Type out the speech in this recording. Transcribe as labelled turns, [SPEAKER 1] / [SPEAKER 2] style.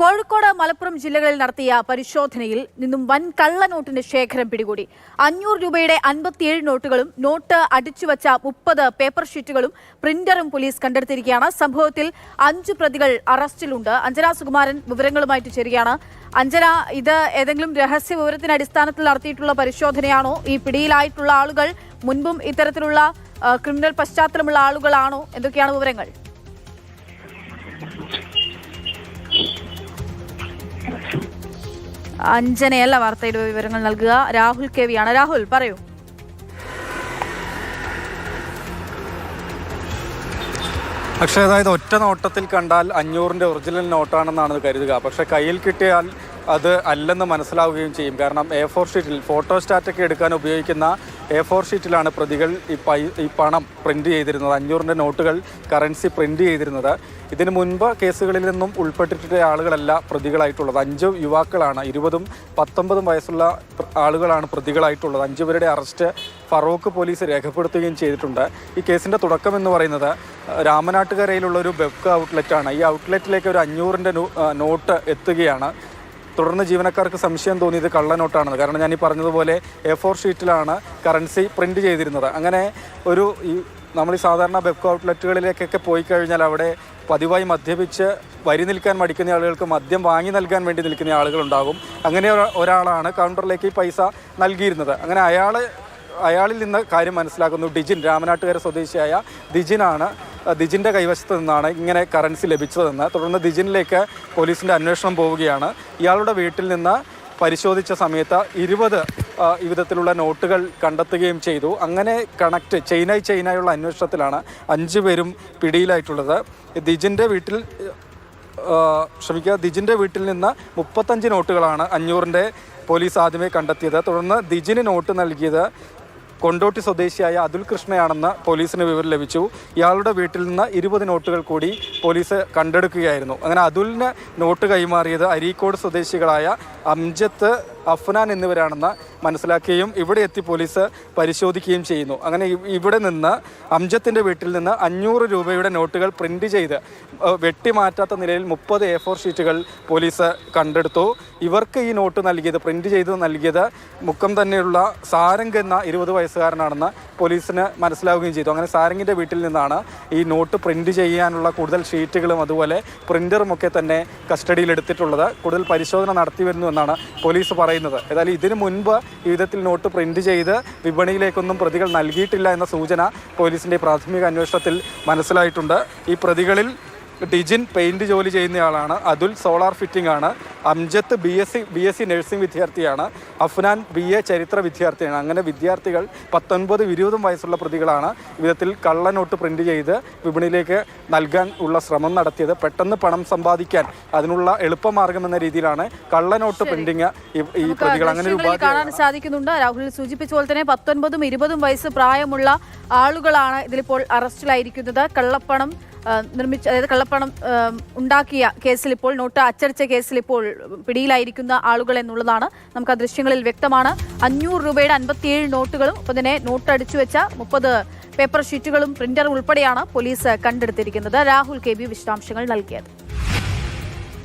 [SPEAKER 1] കോഴിക്കോട് മലപ്പുറം ജില്ലകളിൽ നടത്തിയ പരിശോധനയിൽ നിന്നും വൻ കള്ളനോട്ടിന്റെ ശേഖരം പിടികൂടി. അഞ്ഞൂറ് രൂപയുടെ അൻപത്തിയേഴ് നോട്ടുകളും നോട്ട് അടിച്ചുവച്ച മുപ്പത് പേപ്പർ ഷീറ്റുകളും പ്രിന്ററും പോലീസ് കണ്ടെടുത്തിരിക്കുകയാണ്. സംഭവത്തിൽ അഞ്ചു പ്രതികൾ അറസ്റ്റിലുണ്ട്. അഞ്ജന സുകുമാരൻ വിവരങ്ങളുമായിട്ട് ചേരുകയാണ്. അഞ്ജന ഇത് ഏതെങ്കിലും രഹസ്യ വിവരത്തിന്റെ അടിസ്ഥാനത്തിൽ നടത്തിയിട്ടുള്ള പരിശോധനയാണോ? ഈ പിടിയിലായിട്ടുള്ള ആളുകൾ മുൻപും ഇത്തരത്തിലുള്ള ക്രിമിനൽ പശ്ചാത്തലമുള്ള ആളുകളാണോ? എന്തൊക്കെയാണ് വിവരങ്ങൾ? അഞ്ജനയല്ല വാർത്തയുടെ വിവരങ്ങൾ നൽകുക. രാഹുൽ കെ വിയാണ് രാഹുൽ പറയൂ.
[SPEAKER 2] പക്ഷേ അതായത് ഒറ്റ നോട്ടത്തിൽ കണ്ടാൽ അഞ്ഞൂറിന്റെ ഒറിജിനൽ നോട്ടാണെന്നാണ് കരുതുക. പക്ഷേ കയ്യിൽ കിട്ടിയാൽ അത് അല്ലെന്ന് മനസ്സിലാവുകയും ചെയ്യും. കാരണം എ ഫോർ ഷീറ്റിൽ ഫോട്ടോസ്റ്റാറ്റൊക്കെ എടുക്കാൻ ഉപയോഗിക്കുന്ന എ ഫോർ ഷീറ്റിലാണ് പ്രതികൾ ഈ പൈ ഈ പണം പ്രിന്റ് ചെയ്തിരുന്നത്. അഞ്ഞൂറിന്റെ നോട്ടുകൾ കറൻസി പ്രിന്റ് ചെയ്തിരുന്നത്. ഇതിനു മുൻപ് കേസുകളിൽ നിന്നും ഉൾപ്പെട്ടിട്ടുള്ള ആളുകളല്ല പ്രതികളായിട്ടുള്ളത്. അഞ്ച് യുവാക്കളാണ് ഇരുപതും പത്തൊമ്പതും വയസ്സുള്ള ആളുകളാണ് പ്രതികളായിട്ടുള്ളത്. അഞ്ചു പേരുടെ അറസ്റ്റ് ഫറോക്ക് പോലീസ് രേഖപ്പെടുത്തുകയും ചെയ്തിട്ടുണ്ട്. ഈ കേസിന്റെ തുടക്കം എന്ന് പറയുന്നത് രാമനാട്ടുകരയിലുള്ള ഒരു ബെബ്ക ഔട്ട്ലെറ്റാണ്. ഈ ഔട്ട്ലെറ്റിലേക്ക് ഒരു അഞ്ഞൂറിന്റെ നോട്ട് എത്തുകയാണ്. തുടർന്ന് ജീവനക്കാർക്ക് സംശയം തോന്നിയത് കള്ളനോട്ടാണെന്ന്. കാരണം ഞാൻ ഈ പറഞ്ഞതുപോലെ എ ഫോർ ഷീറ്റിലാണ് കറൻസി പ്രിന്റ് ചെയ്തിരുന്നത്. അങ്ങനെ ഒരു ഈ നമ്മൾ ഈ സാധാരണ വെബ് ഔട്ട്ലെറ്റുകളിലേക്കൊക്കെ പോയി കഴിഞ്ഞാൽ അവിടെ പതിവായി മദ്യപിച്ച് വരി നിൽക്കാൻ മടിക്കുന്ന ആളുകൾക്ക് മദ്യം വാങ്ങി നൽകാൻ വേണ്ടി നിൽക്കുന്ന ആളുകളുണ്ടാകും. അങ്ങനെ ഒരാളാണ് കൗണ്ടറിലേക്ക് ഈ പൈസ നൽകിയിരുന്നത്. അങ്ങനെ അയാൾ അയാളിൽ നിന്ന് കാര്യം മനസ്സിലാക്കുന്നു. ഡിജിൻ രാമനാട്ടുകര സ്വദേശിയായ ഡിജിനാണ് ദിജിന്റെ കൈവശത്ത് നിന്നാണ് ഇങ്ങനെ കറൻസി ലഭിച്ചതെന്ന്. തുടർന്ന് ദിജിനിലേക്ക് പോലീസിന്റെ അന്വേഷണം പോവുകയാണ്. ഇയാളുടെ വീട്ടിൽ നിന്ന് പരിശോധിച്ച സമയത്ത് ഇരുപത് വിധത്തിലുള്ള നോട്ടുകൾ കണ്ടെത്തുകയും ചെയ്തു. അങ്ങനെ കണക്ട് ചെയിനായി ചെയിനായുള്ള അന്വേഷണത്തിലാണ് അഞ്ച് പേരും പിടിയിലായിട്ടുള്ളത്. ദിജിന്റെ വീട്ടിൽ ക്ഷമിക്കുക ദിജിന്റെ വീട്ടിൽ നിന്ന് മുപ്പത്തഞ്ച് നോട്ടുകളാണ് അഞ്ഞൂറിന്റെ പോലീസ് ആദ്യമേ കണ്ടെത്തിയത്. തുടർന്ന് ദിജിന് നോട്ട് നൽകിയത് കൊണ്ടോട്ടി സ്വദേശിയായ അതുൽ കൃഷ്ണയാണെന്ന് പോലീസിന് വിവരം ലഭിച്ചു. ഇയാളുടെ വീട്ടിൽ നിന്ന് ഇരുപത് നോട്ടുകൾ കൂടി പോലീസ് കണ്ടെടുക്കുകയായിരുന്നു. അങ്ങനെ അതുലിന് നോട്ട് കൈമാറിയത് അരീക്കോട് സ്വദേശികളായ അംജത്ത് അഫ്നാൻ എന്നിവരാണെന്ന് മനസ്സിലാക്കുകയും ഇവിടെ എത്തി പോലീസ് പരിശോധിക്കുകയും ചെയ്യുന്നു. അങ്ങനെ ഇവിടെ നിന്ന് അംജത്തിന്റെ വീട്ടിൽ നിന്ന് അഞ്ഞൂറ് രൂപയുടെ നോട്ടുകൾ പ്രിന്റ് ചെയ്ത് വെട്ടിമാറ്റാത്ത നിലയിൽ മുപ്പത് എ ഫോർ ഷീറ്റുകൾ പോലീസ് കണ്ടെടുത്തു. ഇവർക്ക് ഈ നോട്ട് നൽകിയത് പ്രിന്റ് ചെയ്ത് നൽകിയത് മുക്കം തന്നെയുള്ള സാരംഗ് എന്ന ഇരുപത് വയസ്സുകാരനാണെന്ന് പോലീസിന് മനസ്സിലാവുകയും ചെയ്തു. അങ്ങനെ സാരംഗിന്റെ വീട്ടിൽ നിന്നാണ് ഈ നോട്ട് പ്രിന്റ് ചെയ്യാനുള്ള കൂടുതൽ ഷീറ്റുകളും അതുപോലെ പ്രിന്ററും ഒക്കെ തന്നെ കസ്റ്റഡിയിലെടുത്തിട്ടുള്ളത് കൂടുതൽ പരിശോധന നടത്തി വരുന്നു എന്നാണ് പോലീസ് പറയുന്നത്. ഏതായാലും ഇതിനു മുൻപ് ഈ വിധത്തിൽ നോട്ട് പ്രിന്റ് ചെയ്ത് വിപണിയിലേക്കൊന്നും പ്രതികൾ നൽകിയിട്ടില്ല എന്ന സൂചന പോലീസിന്റെ പ്രാഥമിക അന്വേഷണത്തിൽ മനസ്സിലായിട്ടുണ്ട്. ഈ പ്രതികളിൽ ഡിജിൻ പെയിന്റ് ജോലി ചെയ്യുന്നയാളാണ്. അതുൽ സോളാർ ഫിറ്റിംഗ് ആണ്. Amjath B S C B S C nursing വിദ്യാർത്ഥിയാണ്. അഫ്നാൻ ബി എ ചരിത്ര വിദ്യാർത്ഥിയാണ്. അങ്ങനെ വിദ്യാർത്ഥികൾ പത്തൊൻപത് ഇരുപതും വയസ്സുള്ള പ്രതികളാണ് വിധത്തിൽ കള്ളനോട്ട് പ്രിന്റ് ചെയ്ത് വിപണിയിലേക്ക് നൽകാൻ ഉള്ള ശ്രമം നടത്തിയത്. പെട്ടെന്ന് പണം സമ്പാദിക്കാൻ അതിനുള്ള എളുപ്പമാർഗം എന്ന രീതിയിലാണ് കള്ളനോട്ട് പ്രിന്റിങ് ഈ- പ്രതികൾ. അങ്ങനെ ഒരു
[SPEAKER 1] കാണാൻ സാധിക്കുന്നുണ്ട്. രാഹുൽ സൂചിപ്പിച്ച പോലെ തന്നെ പത്തൊൻപതും ഇരുപതും വയസ്സ് പ്രായമുള്ള ആളുകളാണ് ഇതിലിപ്പോൾ അറസ്റ്റിലായിരിക്കുന്നത്. കള്ളപ്പണം നിർമ്മിച്ച അതായത് കള്ളപ്പണം ഉണ്ടാക്കിയ കേസിൽ ഇപ്പോൾ നോട്ട് അച്ചടിച്ച കേസിൽ ഇപ്പോൾ പിടിയിലായിരിക്കുന്ന ആളുകൾ എന്നുള്ളതാണ് നമുക്ക് ആ ദൃശ്യങ്ങളിൽ വ്യക്തമാണ്. അഞ്ഞൂറ് രൂപയുടെ അൻപത്തിയേഴ് നോട്ടുകളും ഒപ്പം തന്നെ നോട്ട് അടിച്ചു വെച്ച മുപ്പത് പേപ്പർ ഷീറ്റുകളും പ്രിന്റർ ഉൾപ്പെടെയാണ് പോലീസ് കണ്ടെടുത്തിരിക്കുന്നത്. രാഹുൽ കെ വിശദാംശങ്ങൾ നൽകിയത്.